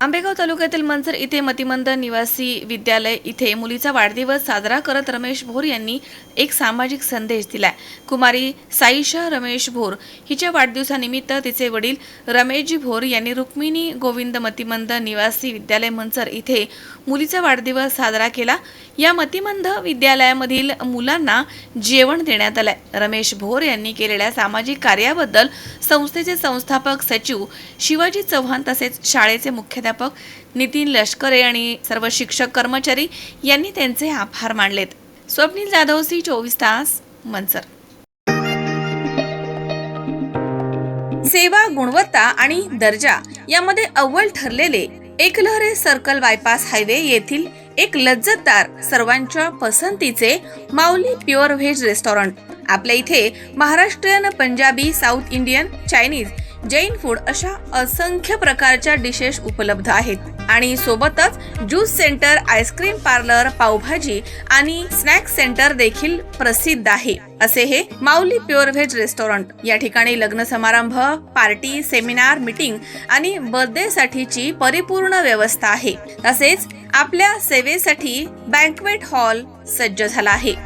आंबेगाव तालुक्यातील मंजर इथे मतिमंद निवासी विद्यालय इथे मुलीचा वाढदिवस साजरा करत रमेश भोर यांनी एक सामाजिक संदेश दिलाय. कुमारी साईशा रमेश भोर हिच्या वाढदिवसानिमित्त तिचे वडील रमेशजी भोर यांनी रुक्मिणी गोविंद मतिमंद निवासी विद्यालय मंजर इथे मुलीचा वाढदिवस साजरा केला. या मतिमंद विद्यालयामधील मुलांना जेवण देण्यात आलंय. रमेश भोर यांनी केलेल्या सामाजिक कार्याबद्दल संस्थेचे संस्थापक सचिव शिवाजी चव्हाण तसेच शाळेचे मुख्य मुख्याध्यापक नितीन लष्करे आणि सर्व शिक्षक कर्मचारी यांनी त्यांचे आभार मानलेत. स्वप्नील जाधव सी चोवीस तास मंचर. सेवा गुणवत्ता आणि दर्जा यामध्ये अव्वल ठरलेले एकलहरे सर्कल बायपास हायवे येथील एक लज्जतदार सर्वांच्या पसंतीचे माऊली प्युअर व्हेज रेस्टॉरंट. आपल्या इथे Maharashtrian Punjabi South Indian Chinese Jain food अशा असंख्य प्रकारच्या डिशेस उपलब्ध आहेत. आणि सोबतच juice centre ice cream parlour pav bhaji आणि स्नॅक्स सेंटर देखील प्रसिद्ध आहे. असे हे माऊली प्युअर व्हेज रेस्टॉरंट या ठिकाणी लग्न समारंभ पार्टी सेमिनार मीटिंग आणि बर्थडे साठीची परिपूर्ण व्यवस्था आहे. तसेच आपल्या सेवेसाठी बँकवेट हॉल सज्ज झाला आहे.